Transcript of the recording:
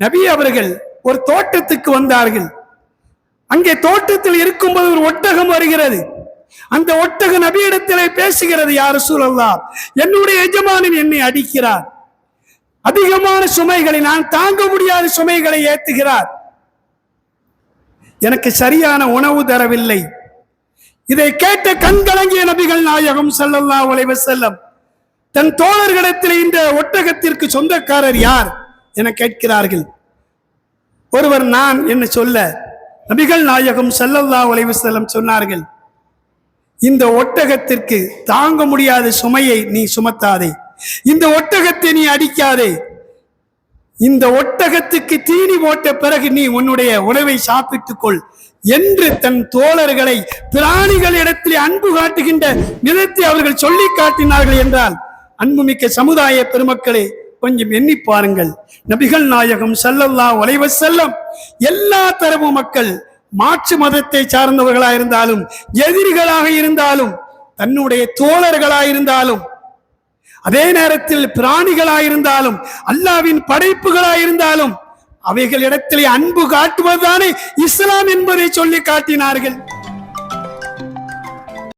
நபி அவர்கள் ஒரு தோட்டத்துக்கு வந்தார்கள். அங்கே தோட்டத்தில் இருக்கும்போது ஒரு ஒட்டகம் வருகிறது. அந்த ஒட்டக நபியிடத்திலே பேசுகிறது யார் சூழல்லா என்னுடைய எஜமானன் என்னை அடிக்கிறார். அதிகமான சுமைகளை நான் தாங்க முடியாத சுமைகளை ஏத்துகிறார். எனக்கு சரியான உணவு தரவில்லை. இதை கேட்ட கண்கலங்கிய நபிகள் நாயகம் செல்லல்லா உழைவ செல்லம் தன் தோழர்களிடத்தில் இந்த ஒட்டகத்திற்கு சொந்தக்காரர் யார்? என கேட்கிறார்கள். ஒருவர் நான் என்று சொல்ல நபிகள் நாயகம் செல்லல்லா உலைவு செல்லம் சொன்னார்கள் இந்த ஒட்டகத்திற்கு தாங்க முடியாத சுமையை நீ சுமத்தாதே இந்த ஒட்டகத்தை நீ அடிக்காதே இந்த ஒட்டகத்துக்கு தீனி போட்ட பிறகு நீ உன்னுடைய உணவை சாப்பிட்டுக் கொள் என்று தன் தோழர்களை பிராணிகளிடத்தில் அன்பு காட்டுகின்ற விதத்தை அவர்கள் சொல்லி காட்டினார்கள் என்றால் அன்புமிக்க சமுதாய பெருமக்களே கொஞ்சம் எண்ணி பாருங்கள். நபிகள் நாயகம் ஸல்லல்லாஹு ஒலைவ செல்லம் எல்லா தரவு மக்கள் மாற்று மதத்தை சார்ந்தவர்களாக இருந்தாலும் எதிரிகளாக இருந்தாலும் தன்னுடைய தோழர்களாக இருந்தாலும் அதே நேரத்தில் பிராணிகளாயிருந்தாலும் அல்லாவின் படைப்புகளாயிருந்தாலும் அவைகளிடத்திலே அன்பு காட்டுவதுதானே இஸ்லாம் என்பதை சொல்லி காட்டினார்கள்.